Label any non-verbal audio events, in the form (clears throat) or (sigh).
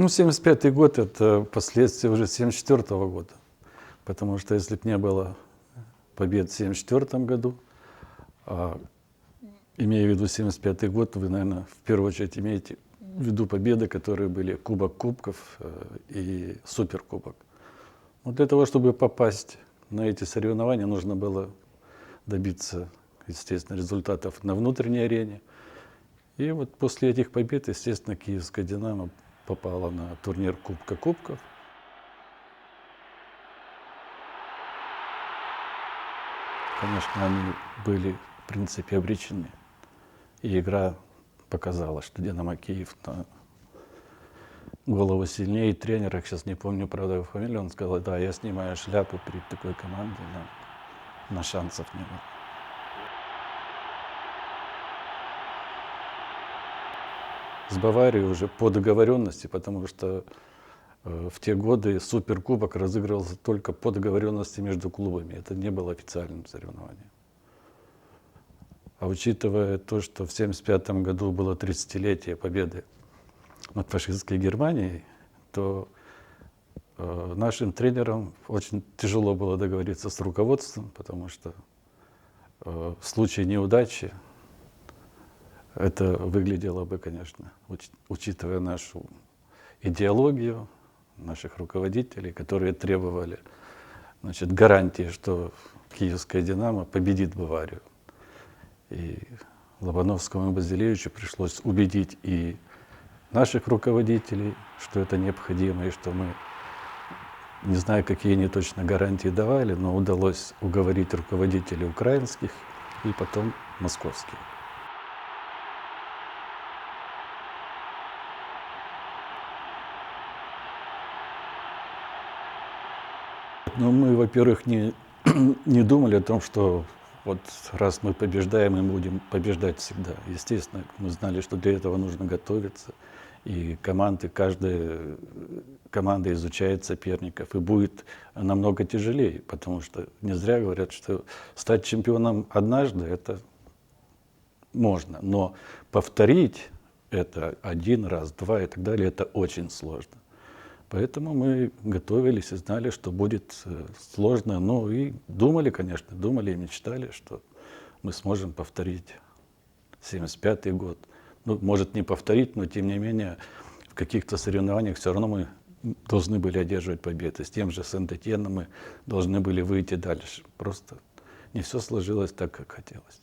Ну, 75 год – это последствия уже 74 года. Потому что если бы не было побед в 74 году, а, имея в виду 75 год, вы, наверное, в первую очередь имеете в виду победы, которые были Кубок Кубков э, и Суперкубок. Но для того, чтобы попасть на эти соревнования, нужно было добиться, естественно, результатов на внутренней арене. И вот после этих побед, естественно, Киевская «Динамо» попала на турнир Кубка Кубков. Конечно, они были, в принципе, обречены. И игра показала, что «Динамо Киев» на голову сильнее. И тренер, я сейчас не помню, правда, его фамилию, он сказал, да, я снимаю шляпу перед такой командой, но на шансов не было. С Баварией уже по договоренности, потому что э, в те годы Суперкубок разыгрывался только по договоренности между клубами. Это не было официальным соревнованием. А учитывая то, что в 1975 году было 30-летие победы над фашистской Германией, то э, нашим тренерам очень тяжело было договориться с руководством, потому что э, в случае неудачи это выглядело бы, конечно, уч, учитывая нашу идеологию наших руководителей, которые требовали значит, гарантии, что киевская «Динамо» победит Баварию. И Лобановскому и Базилевичу пришлось убедить и наших руководителей, что это необходимо, и что мы, не знаю, какие они точно гарантии давали, но удалось уговорить руководителей украинских и потом московских. Ну, мы, во-первых, не, (clears throat) не думали о том, что вот раз мы побеждаем, мы будем побеждать всегда. Естественно, мы знали, что для этого нужно готовиться. И команды, каждая команда изучает соперников. И будет намного тяжелее, потому что не зря говорят, что стать чемпионом однажды это можно. Но повторить это один раз, два и так далее, это очень сложно. Поэтому мы готовились и знали, что будет э, сложно. Ну и думали, конечно, думали и мечтали, что мы сможем повторить 75 год. Ну, может, не повторить, но тем не менее в каких-то соревнованиях все равно мы должны были одерживать победы. С тем же Сент-Этьеном мы должны были выйти дальше. Просто не все сложилось так, как хотелось.